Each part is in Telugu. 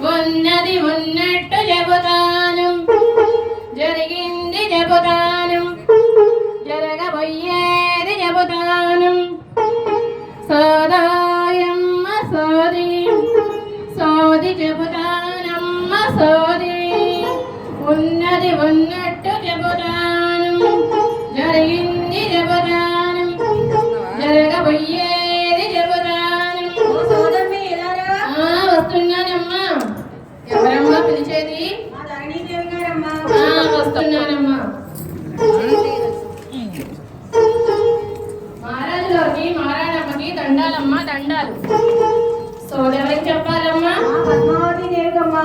ఉన్నది ఉన్నట్టు చెబుతాను. జరిగింది చెబుతాను. జరగబోయేది చెబుతాను. సోదాయమ్మ సోది సోది చెబుతానమ్మ సోది. ఉన్నది ఉన్నట్టు చెబుతాను. జరిగింది చెబుతాను. పిలిచేది? వస్తున్నానమ్మా మారాజులోకి మారాణమ్మకి దండాలమ్మ దండాలు. సోదెవరికి చెప్పాలమ్మా. పద్మావతి దేవికమ్మా.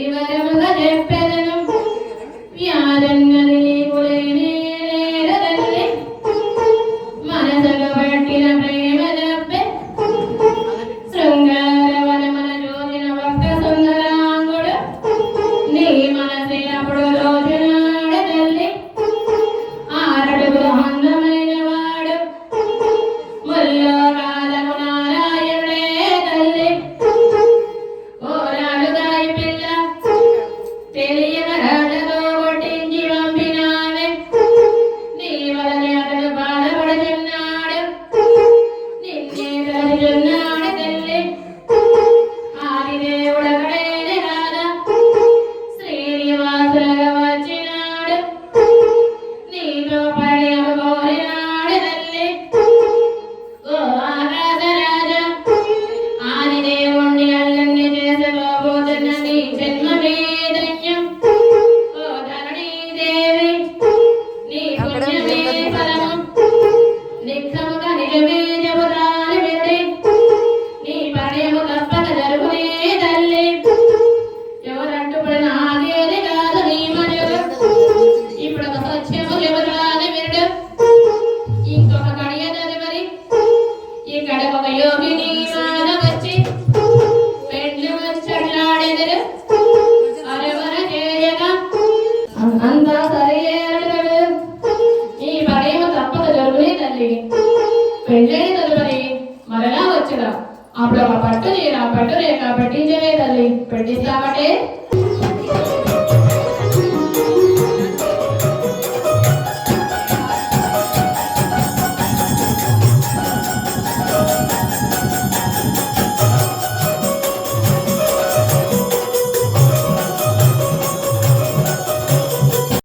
ഇവരെ పెళ్ళని తదుపరి మరలా వచ్చుదా అప్పుడు ఆ పట్టు నేను ఆ పట్టు రేఖ పట్టించలే తల్లి. పెట్టిస్తామంటే